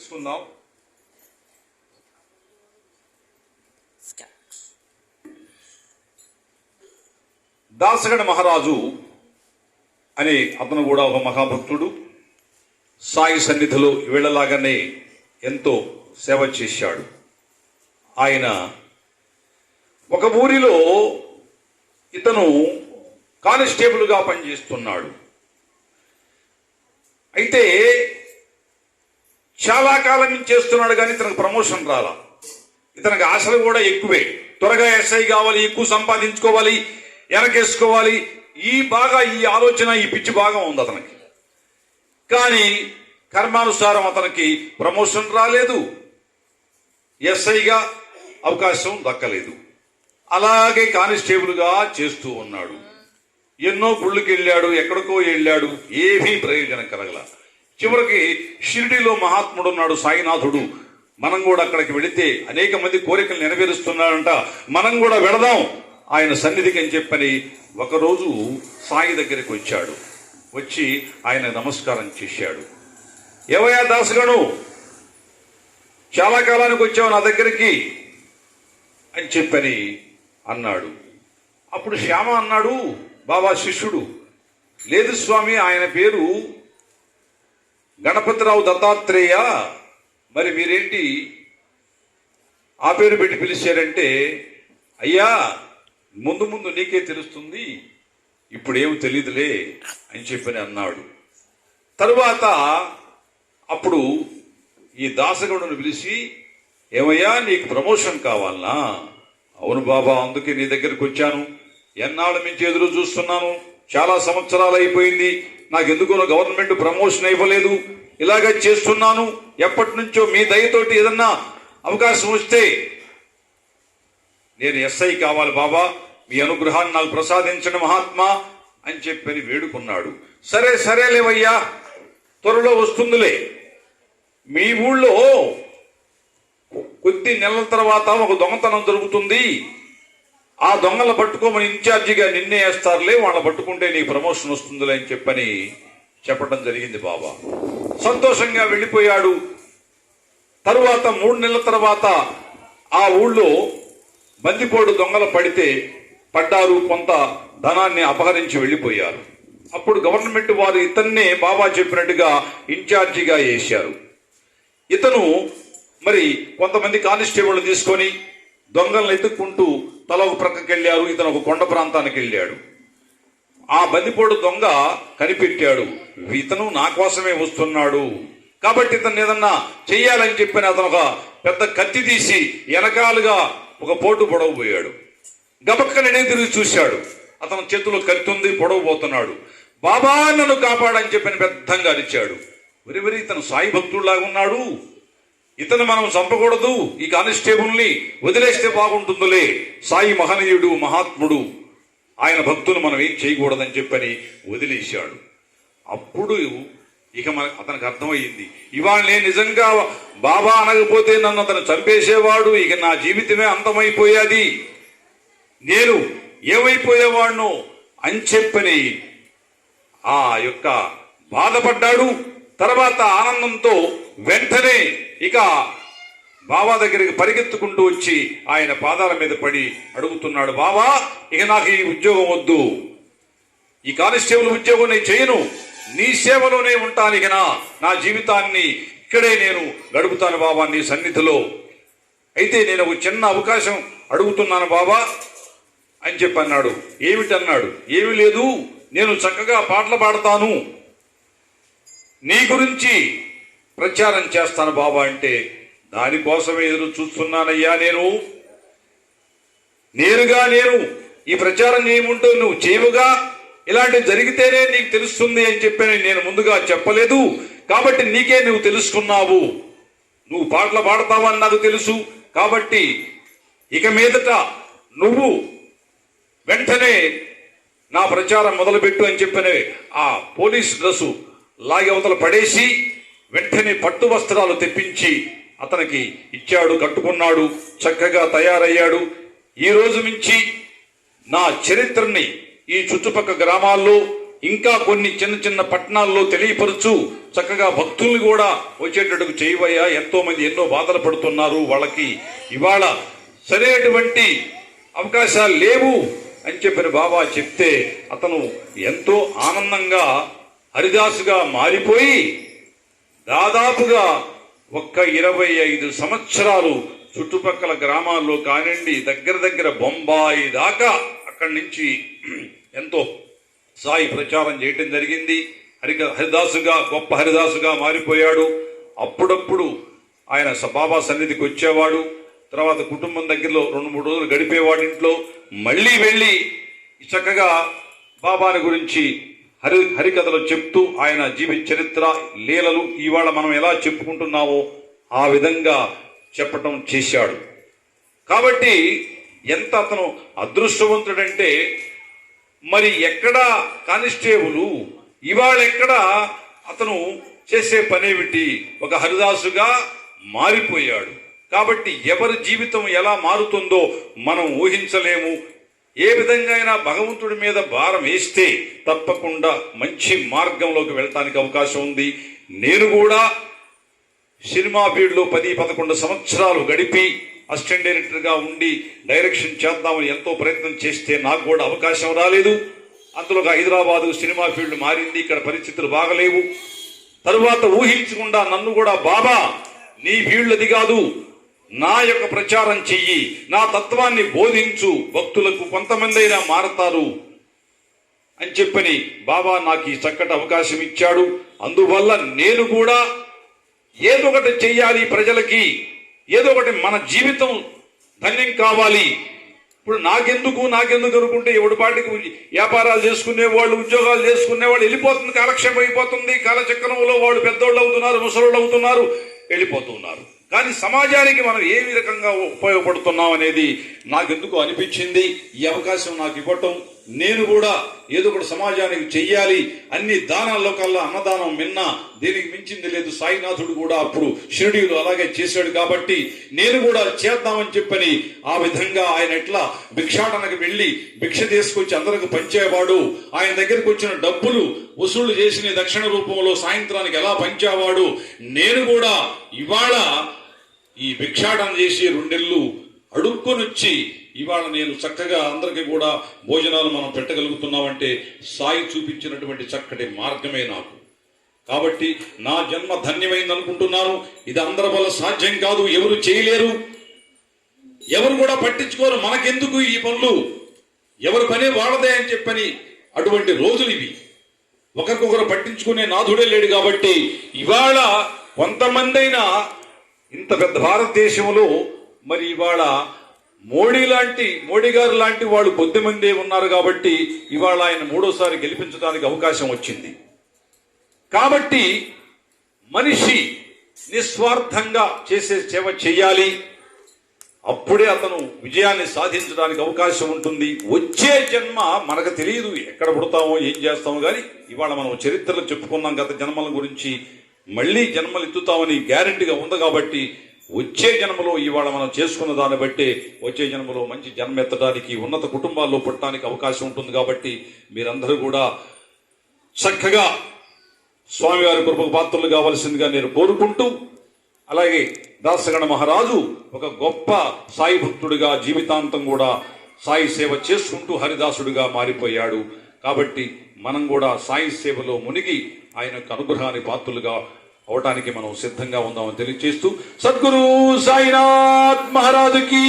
తెలుసుకుందాం. దాసగణ మహారాజు అనే అతను కూడా ఒక మహాభక్తుడు. సాయి సన్నిధిలో వీళ్ళలాగానే ఎంతో సేవ చేశాడు. ఆయన ఒక ఊరిలో ఇతను కానిస్టేబుల్గా పనిచేస్తున్నాడు. అయితే చాలా కాలం నుంచి చేస్తున్నాడు కానీ ఇతనికి ప్రమోషన్ రాలా. ఇతనికి ఆశలు కూడా ఎక్కువే. త్వరగా ఎస్ఐ కావాలి ఎక్కువ సంపాదించుకోవాలి వెనకేసుకోవాలి ఈ బాగా ఈ ఆలోచన ఈ పిచ్చి బాగా ఉంది అతనికి. కానీ కర్మానుసారం అతనికి ప్రమోషన్ రాలేదు. ఎస్ఐగా అవకాశం దక్కలేదు. అలాగే కానిస్టేబుల్గా చేస్తూ ఉన్నాడు. ఎన్నో గుళ్ళకి వెళ్ళాడు ఎక్కడికో వెళ్ళాడు. ఏమీ ప్రయోజనం కలగల. చివరికి షిరిడిలో మహాత్ముడు ఉన్నాడు సాయినాథుడు. మనం కూడా అక్కడికి వెళితే అనేక మంది కోరికలు నెరవేరుస్తున్నారంట. మనం కూడా వెళదాం. ఆయన సన్నిధికి అని చెప్పని ఒకరోజు సాయి దగ్గరికి వచ్చాడు. వచ్చి ఆయన నమస్కారం చేశాడు. ఏవయ్యా దాసగను? చాలా కాలానికి వచ్చావు నా దగ్గరికి అని చెప్పని అన్నాడు. అప్పుడు శ్యామ అన్నాడు బాబా శిష్యుడు లేదు స్వామి ఆయన పేరు గణపతిరావు దత్తాత్రేయ మరి మీరేంటి ఆ పేరు పెట్టి పిలిచారంటే అయ్యా ముందు ముందు నీకే తెలుస్తుంది ఇప్పుడేం తెలియదులే అని చెప్పని అన్నాడు. తరువాత అప్పుడు ఈ దాసగౌడును పిలిచి ఏమయ్యా నీకు ప్రమోషన్ కావాలనా? అవును బాబా అందుకే నీ దగ్గరికి వచ్చాను. ఎన్నాళ్ళ నుంచి ఎదురు చూస్తున్నాను. చాలా సంవత్సరాలు అయిపోయింది. నాకు ఎందుకో గవర్నమెంట్ ప్రమోషన్ ఇవ్వలేదు. ఇలాగ చేస్తున్నాను. ఎప్పటి నుంచో మీ దయతోటి ఏదన్నా అవకాశం వస్తే నేను ఎస్ఐ కావాలి బాబా. మీ అనుగ్రహాన్ని నాకు ప్రసాదించిన మహాత్మా అని చెప్పని వేడుకున్నాడు. సరే సరేలేవయ్యా. త్వరలో వస్తుందిలే. మీ ఊళ్ళో కొద్ది నెలల తర్వాత ఒక దొంగతనం జరుగుతుంది. ఆ దొంగలు పట్టుకోమని ఇన్ఛార్జిగా నిన్నే వేస్తారులే వాళ్ళని పట్టుకుంటే నీకు ప్రమోషన్ వస్తుందిలే అని చెప్పని చెప్పడం జరిగింది బాబా. సంతోషంగా వెళ్ళిపోయాడు. తరువాత మూడు నెలల తర్వాత ఆ ఊళ్ళో బందిపోడు దొంగలు పడితే పడ్డారు కొంత ధనాన్ని అపహరించి వెళ్ళిపోయారు. అప్పుడు గవర్నమెంట్ వారు ఇతన్నే బాబా చెప్పినట్టుగా ఇన్ఛార్జిగా వేశారు. ఇతను మరి కొంతమంది కానిస్టేబుల్ తీసుకొని దొంగలను ఎత్తుక్కుంటూ తల ఒక ప్రక్కకి వెళ్ళారు ఇతను ఒక కొండ ప్రాంతానికి వెళ్ళాడు. ఆ బందిపోడు దొంగ కనిపెట్టాడు ఇతను నా కోసమే వస్తున్నాడు. కాబట్టి ఇతను ఏదన్నా చెయ్యాలని చెప్పిన అతను ఒక పెద్ద కత్తి తీసి వెనకాలుగా ఒక పోటు పొడవబోయాడు. గబక్కనే తిరిగి చూశాడు. అతను చేతిలో కత్తి ఉంది పొడవబోతున్నాడు. బాబా నన్ను కాపాడని చెప్పిన పెద్దంగా అరిచాడు. వరి వరి ఇతను సాయి భక్తుడిలాగా ఉన్నాడు. ఇతను మనం చంపకూడదు. ఈ కానిస్టేబుల్ని వదిలేస్తే బాగుంటుందిలే. సాయి మహనీయుడు మహాత్ముడు ఆయన భక్తులు మనం ఏం చేయకూడదని చెప్పని వదిలేశాడు. అప్పుడు ఇక మన అతనికి అర్థమయ్యింది. ఇవాళ నేను నిజంగా బాబా అనకపోతే నన్ను అతను చంపేసేవాడు. ఇక నా జీవితమే అంతమైపోయాది. నేను ఏమైపోయేవాడునో అని చెప్పని ఆ యొక్క బాధపడ్డాడు. తర్వాత ఆనందంతో వెంటనే ఇక బాబా దగ్గరికి పరిగెత్తుకుంటూ వచ్చి ఆయన పాదాల మీద పడి అడుగుతున్నాడు బాబా ఇక నాకు ఈ ఉద్యోగం వద్దు. ఈ కానిస్టేబుల్ ఉద్యోగం నేను చేయను. నీ సేవలోనే ఉంటాను ఇక నా జీవితాన్ని ఇక్కడే నేను గడుపుతాను బాబా నీ సన్నిధిలో. అయితే నేను ఒక చిన్న అవకాశం అడుగుతున్నాను బాబా అని చెప్పి అన్నాడు ఏమిటన్నాడు? ఏమీ లేదు. నేను చక్కగా పాటలు పాడతాను. నీ గురించి ప్రచారం చేస్తాను బాబా అంటే దానికోసమే ఎదురు చూస్తున్నానయ్యా నేను. నేరుగా నేను ఈ ప్రచారం చేయముంటూ నువ్వు చేయవుగా. ఇలాంటివి జరిగితేనే నీకు తెలుస్తుంది అని చెప్పి నేను ముందుగా చెప్పలేదు. కాబట్టి నీకే నువ్వు తెలుసుకున్నావు. నువ్వు పాటలు పాడతావని నాకు తెలుసు. కాబట్టి ఇక మీదట నువ్వు వెంటనే నా ప్రచారం మొదలుపెట్టు అని చెప్పిన. ఆ పోలీస్ డ్రెస్సు లాగి అవతల పడేసి వెంటనే పట్టు వస్త్రాలు తెప్పించి అతనికి ఇచ్చాడు కట్టుకున్నాడు చక్కగా తయారయ్యాడు. ఈ రోజు నుంచి నా చరిత్రని ఈ చుట్టుపక్క గ్రామాల్లో ఇంకా కొన్ని చిన్న చిన్న పట్టణాల్లో తెలియపరచు చక్కగా భక్తుల్ని కూడా వచ్చేటట్టుకు చేయవయ్యా. ఎంతో మంది ఎన్నో బాధలు పడుతున్నారు. వాళ్ళకి ఇవాళ సరైనటువంటి అవకాశాలు లేవు అని చెప్పిన బాబా చెప్తే అతను ఎంతో ఆనందంగా హరిదాసుగా మారిపోయి దాదాపుగా ఒక్క ఇరవై ఐదు సంవత్సరాలు చుట్టుపక్కల గ్రామాల్లో కానివ్వండి దగ్గర దగ్గర బొంబాయి దాకా అక్కడి నుంచి ఎంతో సాయి ప్రచారం చేయటం జరిగింది. హరిక హరిదాసుగా గొప్ప హరిదాసుగా మారిపోయాడు. అప్పుడప్పుడు ఆయన బాబా సన్నిధికి వచ్చేవాడు. తర్వాత కుటుంబం దగ్గరలో రెండు మూడు రోజులు గడిపేవాడింట్లో. మళ్ళీ వెళ్ళి చక్కగా బాబాని గురించి హరి హరికథలు చెప్తూ ఆయన జీవిత చరిత్ర లీలలు ఇవాళ మనం ఎలా చెప్పుకుంటున్నామో ఆ విధంగా చెప్పటం చేశాడు. కాబట్టి ఎంత అతను అదృష్టవంతుడంటే మరి ఎక్కడ కానిస్టేబుల్ ఇవాళ ఎక్కడ అతను చేసే పనేమిటి? ఒక హరిదాసుగా మారిపోయాడు. కాబట్టి ఎవరి జీవితం ఎలా మారుతుందో మనం ఊహించలేము. ఏ విధంగా అయినా భగవంతుడి మీద భారం వేస్తే తప్పకుండా మంచి మార్గంలోకి వెళ్ళటానికి అవకాశం ఉంది. నేను కూడా సినిమా ఫీల్డ్లో పది పదకొండు సంవత్సరాలు గడిపి అసిస్టెంట్ డైరెక్టర్గా ఉండి డైరెక్షన్ చేద్దామని ఎంతో ప్రయత్నం చేస్తే నాకు కూడా అవకాశం రాలేదు. అందులో హైదరాబాదు సినిమా ఫీల్డ్ మారింది ఇక్కడ పరిస్థితులు బాగలేవు. తరువాత ఊహించకుండా నన్ను కూడా బాబా నీ ఫీల్డ్ అది కాదు నా యొక్క ప్రచారం చెయ్యి నా తత్వాన్ని బోధించు భక్తులకు కొంతమంది అయినా మారతారు అని చెప్పని బాబా నాకు ఈ చక్కటి అవకాశం ఇచ్చాడు. అందువల్ల నేను కూడా ఏదో ఒకటి చెయ్యాలి ప్రజలకి ఏదో ఒకటి మన జీవితం ధన్యం కావాలి. ఇప్పుడు నాకెందుకు నాకెందుకు అనుకుంటే ఎవడిపాటికి వ్యాపారాలు చేసుకునే వాళ్ళు ఉద్యోగాలు చేసుకునే వాళ్ళు వెళ్ళిపోతుంది కాలక్షేపం అయిపోతుంది కాలచక్రంలో వాళ్ళు పెద్దోళ్ళు అవుతున్నారు ముసలోళ్ళు అవుతున్నారు వెళ్ళిపోతున్నారు. కానీ సమాజానికి మనం ఏ రకంగా ఉపయోగపడుతున్నాం అనేది నాకెందుకు అనిపించింది? ఈ అవకాశం నాకు ఇవ్వటం నేను కూడా ఏదో ఒకటి సమాజానికి చెయ్యాలి అన్ని దానాల్లో కల్లా అన్నదానం మిన్న దీనికి మించింది లేదు. సాయినాథుడు కూడా అప్పుడు షిరుడీలు అలాగే చేశాడు కాబట్టి నేను కూడా చేద్దామని చెప్పని ఆ విధంగా ఆయన ఎట్లా భిక్షాటనకు వెళ్ళి భిక్ష తీసుకొచ్చి అందరికి పంచేవాడు ఆయన దగ్గరికి వచ్చిన డబ్బులు వసూలు చేసిన దక్షిణ రూపంలో సాయంత్రానికి ఎలా పంచేవాడు నేను కూడా ఇవాళ ఈ భిక్షాటన చేసి రెండెళ్ళు అడుక్కొనొచ్చి ఇవాళ నేను చక్కగా అందరికీ కూడా భోజనాలు మనం పెట్టగలుగుతున్నామంటే సాయి చూపించినటువంటి చక్కటి మార్గమే నాకు. కాబట్టి నా జన్మ ధన్యమైంది అనుకుంటున్నాను ఇది అందరి వల్ల సాధ్యం కాదు. ఎవరు చేయలేరు. ఎవరు కూడా పట్టించుకోరు. మనకెందుకు ఈ పనులు? ఎవరి పనే వాళ్ళదే అని చెప్పని అటువంటి రోజులు ఇవి. ఒకరికొకరు పట్టించుకునే నాథుడే లేడు కాబట్టి ఇవాళ కొంతమందైనా ఇంత పెద్ద భారతదేశంలో మరి ఇవాళ మోడీ లాంటి మోడీ గారు లాంటి వాళ్ళు కొద్దిమందే ఉన్నారు కాబట్టి ఇవాళ ఆయన మూడోసారి గెలిపించడానికి అవకాశం వచ్చింది. కాబట్టి మనిషి నిస్వార్థంగా చేసే సేవ చేయాలి. అప్పుడే అతను విజయాన్ని సాధించడానికి అవకాశం ఉంటుంది. వచ్చే జన్మ మనకు తెలియదు ఎక్కడ పుడతామో ఏం చేస్తామో కానీ ఇవాళ మనం చరిత్రలో చెప్పుకున్నాం గత జన్మల గురించి. మళ్ళీ జన్మలు ఎత్తుతామని గ్యారంటీగా ఉంది కాబట్టి వచ్చే జన్మలో ఇవాళ మనం చేసుకున్న దాన్ని బట్టి వచ్చే జన్మలో మంచి జన్మ ఎత్తడానికి ఉన్నత కుటుంబాల్లో పుట్టడానికి అవకాశం ఉంటుంది కాబట్టి మీరందరూ కూడా చక్కగా స్వామివారి కృపకు పాత్రలు కావాల్సిందిగా నేను కోరుకుంటూ అలాగే దాసగణ మహారాజు ఒక గొప్ప సాయి భక్తుడిగా జీవితాంతం కూడా సాయి సేవ చేసుకుంటూ హరిదాసుడిగా మారిపోయాడు. కాబట్టి మనం కూడా సాయి సేవలో మునిగి ఆయన యొక్క అనుగ్రహానికి పాత్రులుగా అవటానికి మనం సిద్ధంగా ఉందామని తెలియజేస్తూ సద్గురు సాయినాథ్ మహారాజుకి.